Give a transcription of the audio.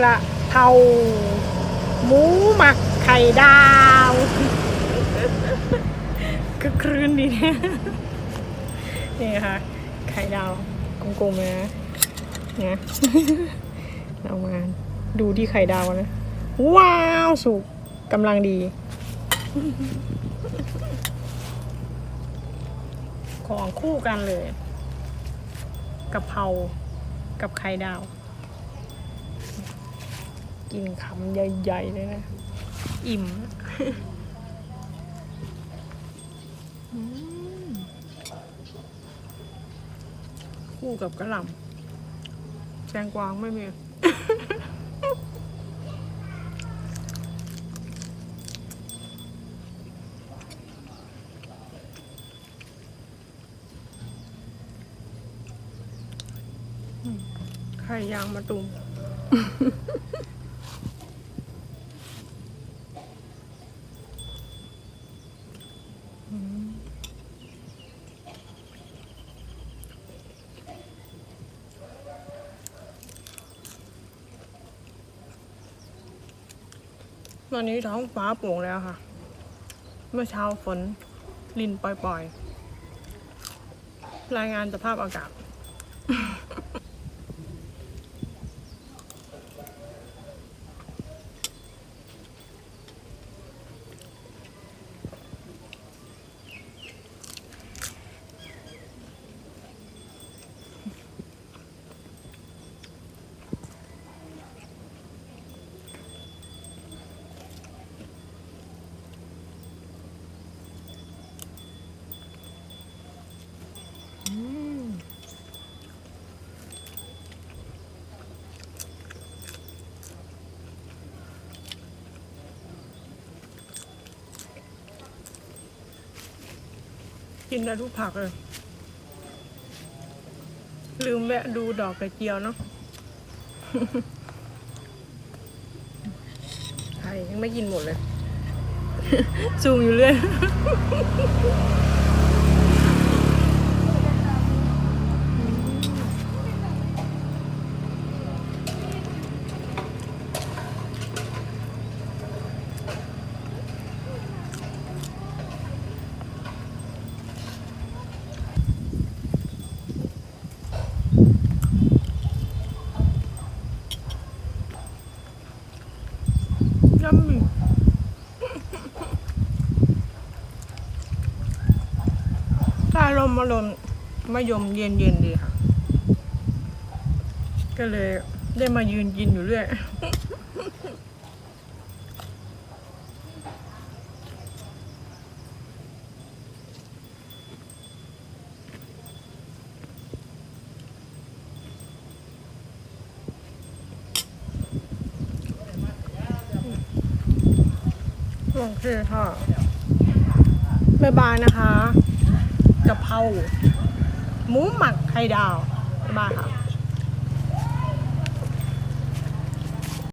กระเพราหมูหมักไข่ดาวก็ครืนดีเนี่ยนี่ค่ะ ไข่ดาวกลมๆเลยนะเนี่ยเรามาดูที่ไข่ดาวนะ ว้าวสุกกำลังดี ของคู่กันเลยกะเพรากับไข่ดาว กินคำใหญ่ๆเลยนะ อิ่มอืมคู่กับกระหล่ำแจงกวางไม่มีไข่ยางมะตูม ตอนนี้ท้องฟ้าโปร่งแล้วค่ะ เมื่อเช้าฝนลินปล่อยๆ รายงานสภาพอากาศ กินได้ทุกผักเลย ลืมแวะดูดอกกระเจียวเนาะไข่ยังไม่กินหมดเลย ซูมอยู่เรื่อย ยัมมี่ถ้าลมมาลมมายมเย็นเย็นดีค่ะ ก็เลยได้มายืนกินอยู่เรื่อย โอเคค่ะบ๊ายบายนะคะกะเพราหมูหมักไข่ดาวบ๊ายบายค่ะ